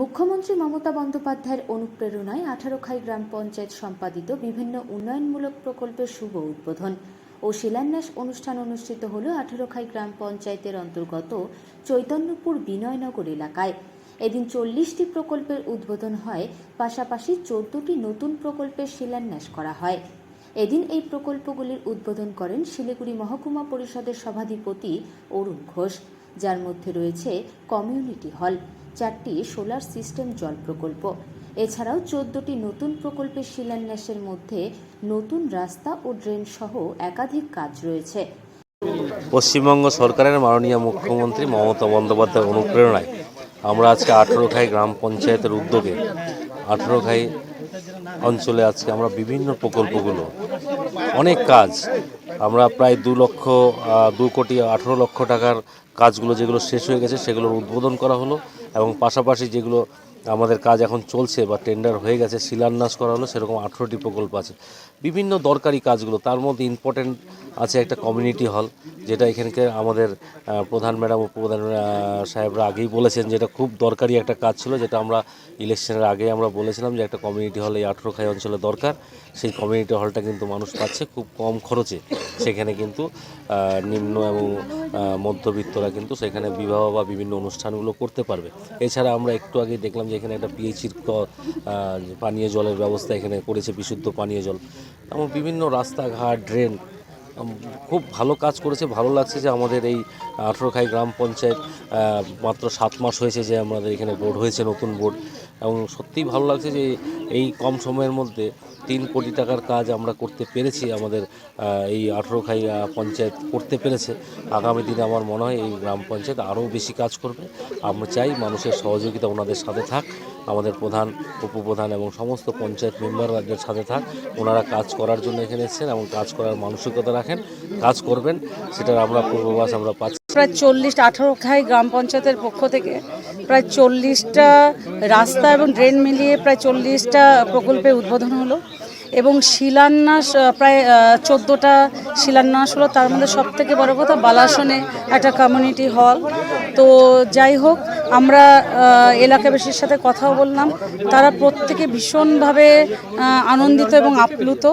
মুখ্যমন্ত্রী মমতা বন্দ্যোপাধ্যায়ের অনুপ্রেরণায় আঠারোখাই গ্রাম পঞ্চায়েত সম্পাদিত বিভিন্ন উন্নয়নমূলক প্রকল্পের শুভ উদ্বোধন ও শিলান্যাস অনুষ্ঠান অনুষ্ঠিত হল আঠারোখাই গ্রাম পঞ্চায়েতের অন্তর্গত চৈতন্যপুর বিনয়নগর এলাকায়। এদিন চল্লিশটি প্রকল্পের উদ্বোধন হয়, পাশাপাশি চোদ্দটি নতুন প্রকল্পের শিলান্যাস করা হয়। এদিন এই প্রকল্পগুলির উদ্বোধন করেন শিলিগুড়ি মহকুমা পরিষদের সভাধিপতি অরুণ ঘোষ, যার মধ্যে রয়েছে কমিউনিটি হল। চারটি সোলার সিস্টেম জল প্রকল্প। এছাড়াও চোদ্দটি নতুন প্রকল্পের শিলান্যাসের মধ্যে নতুন রাস্তা ও ড্রেন সহ একাধিক কাজ রয়েছে। পশ্চিমবঙ্গ সরকারের মাননীয় মুখ্যমন্ত্রী মমতা বন্দ্যোপাধ্যায়ের অনুপ্রেরণায় আমরা আজকে আঠেরোখাই গ্রাম পঞ্চায়েতের উদ্যোগে আঠেরোখাই অঞ্চলে আজকে আমরা বিভিন্ন প্রকল্পগুলো, অনেক কাজ আমরা প্রায় দু লক্ষ দু কোটি আঠেরো লক্ষ টাকার কাজগুলো যেগুলো শেষ হয়ে গেছে সেগুলোর উদ্বোধন করা হলো এবং পাশাপাশি যেগুলো আমাদের কাজ এখন চলছে বা টেন্ডার হয়ে গেছে, শিলান্যাস করা হলো সেরকম আঠেরোটি প্রকল্প আছে। বিভিন্ন দরকারি কাজগুলো, তার মধ্যে ইম্পর্টেন্ট আছে একটা কমিউনিটি হল যেটা এখানকে আমাদের প্রধান ম্যাডাম উপপ্রধান সাহেবরা আগেই বলেছেন যেটা খুব দরকারি একটা কাজ ছিল, যেটা আমরা ইলেকশনের আগে আমরা বলেছিলাম যে একটা কমিউনিটি হল এই আঠেরো খাই অঞ্চলে দরকার। সেই কমিউনিটি হলটা কিন্তু মানুষ পাচ্ছে খুব কম খরচে। সেখানে কিন্তু নিম্ন এবং মধ্যবিত্তরা কিন্তু সেখানে বিবাহ বা বিভিন্ন অনুষ্ঠানগুলো করতে পারবে। এছাড়া আমরা একটু আগে দেখলাম যে এখানে একটা পিএইচির পানীয় জলের ব্যবস্থা এখানে করেছে, বিশুদ্ধ পানীয় জল। এবং বিভিন্ন রাস্তাঘাট, ড্রেন খুব ভালো কাজ করেছে, ভালো লাগছে যে আমাদের এই আঠেরোখাই গ্রাম পঞ্চায়েত মাত্র সাত মাস হয়েছে যে আমাদের এখানে বোর্ড হয়েছে, নতুন বোর্ড। এবং সত্যিই ভালো লাগছে যে এই কম সময়ের মধ্যে তিন কোটি টাকার কাজ আমরা করতে পেরেছি, আমাদের এই আঠেরোখাই পঞ্চায়েত করতে পেরেছে। আগামী দিনে আমার মনে হয় এই গ্রাম পঞ্চায়েত আরও বেশি কাজ করবে। আমরা চাই মানুষের সহযোগিতা ওনাদের সাথে থাক, আমাদের প্রধান, উপপ্রধান এবং সমস্ত পঞ্চায়েত মেম্বারদের সাথে থাক। ওনারা কাজ করার জন্য এখানে এসেছেন এবং কাজ করার মানসিকতা কাজ করবেন, সেটার আমরা পূর্বাভাস আমরা পাচ্ছি। প্রায় চল্লিশটা আঠারো খাই গ্রাম পঞ্চায়েতের পক্ষ থেকে প্রায় চল্লিশটা রাস্তা এবং ড্রেন মিলিয়ে প্রায় চল্লিশটা প্রকল্পের উদ্বোধন হলো এবং শিলান্যাস প্রায় চোদ্দোটা শিলান্যাস হলো। তার মধ্যে সব থেকে বড় কথা বালাসনে একটা কমিউনিটি হল তো যাই হোক আমরা এলাকাবাসীর সাথে কথাও বললাম। তারা প্রত্যেকে ভীষণভাবে আনন্দিত এবং আপ্লুত।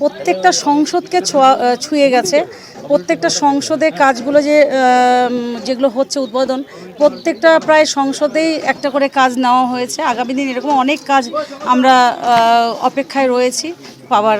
প্রত্যেকটা সংসদকে ছোঁয়া ছুঁয়ে গেছে। প্রত্যেকটা সংসদে কাজগুলো যে যেগুলো হচ্ছে উদ্বোধন, প্রত্যেকটা প্রায় সংসদেই একটা করে কাজ নেওয়া হয়েছে। আগামী দিন এরকম অনেক কাজ আমরা অপেক্ষায় রয়েছি। পাওয়ার